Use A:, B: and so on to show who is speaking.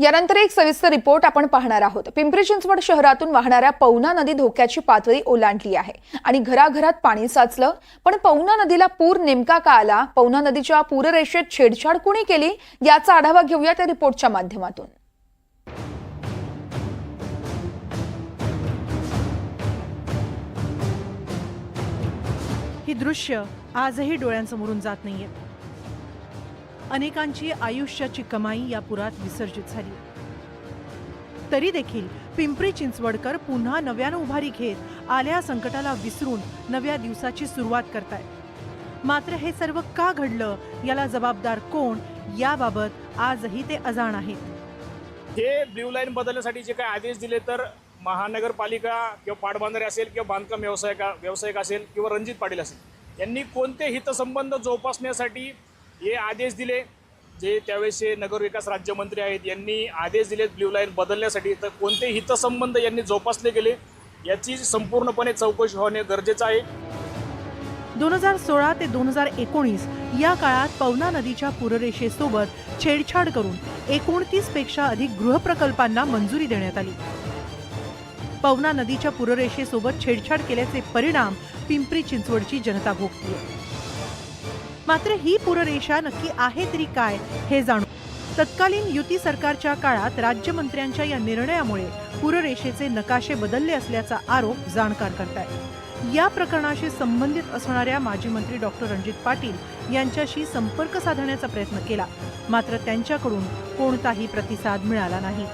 A: यानंतर एक सविस्तर रिपोर्ट आपण पाहणार आहोत. पिंपरी चिंचवड शहरातून वाहणाऱ्या पवना नदी धोक्याची पातळी ओलांडली आहे आणि घराघरात पाणी साचलं पण पवना नदीला पूर नेमका का आला? पवना नदीच्या पूररेषेत छेडछाड कुणी केली? याचा आढावा घेऊया त्या रिपोर्टच्या माध्यमातून.
B: ही दृश्य आजही डोळ्यांसमोरून जात नाहीये. अनेकांची आयुष्याची कमाई या पुरात विसर्जित झाली. तरी देखील पिंपरी चिंचवडकर पुन्हा नव्यानं उभारी घेत आल्या संकटाला विसरून नव्या दिवसाची सुरुवात करतायत. मात्र हे सर्व का घडलं? याला जबाबदार कोण? याबाबत आजही ते अजाण आहेत.
C: हे ब्ल्यू लाईन बदलण्यासाठी जे काही आदेश दिले तर महानगरपालिका किंवा पाटबंधारे असेल किंवा बांधकाम व्यावसायिक व्यावसायिक असेल किंवा रणजित पाटील असेल यांनी कोणते हितसंबंध जोपासण्यासाठी हे आदेश दिले जे त्यावेळेसचे नगरविकास राज्यमंत्री आहेत यांनी आदेश दिलेत ब्ल्यू लाईन बदलण्यासाठी. तर कोणते हितसंबंध यांनी जोपासले गेले याची संपूर्णपणे चौकशी होणे गरजेचं आहे.
B: दोन हजार सोळा ते दोन हजार एकोणीस या काळात पवना नदीच्या पूररेषेसोबत छेडछाड करून एकोणतीसपेक्षा अधिक गृहप्रकल्पांना मंजुरी देण्यात आली. पवना नदीच्या पूररेषेसोबत छेडछाड केल्याचे परिणाम पिंपरी चिंचवडची जनता भोगतीये. मात्र ही पूररेषा नक्की आहे तरी काय हे जाणू तत्कालीन युती सरकारच्या काळात राज्यमंत्र्यांच्या या निर्णयामुळे पूररेषेचे नकाशे बदलले असल्याचा आरोप जाणकार करतायत. या प्रकरणाशी संबंधित असणाऱ्या माजी मंत्री डॉक्टर रणजित पाटील यांच्याशी संपर्क साधण्याचा प्रयत्न केला मात्र त्यांच्याकडून कोणताही प्रतिसाद मिळाला नाही.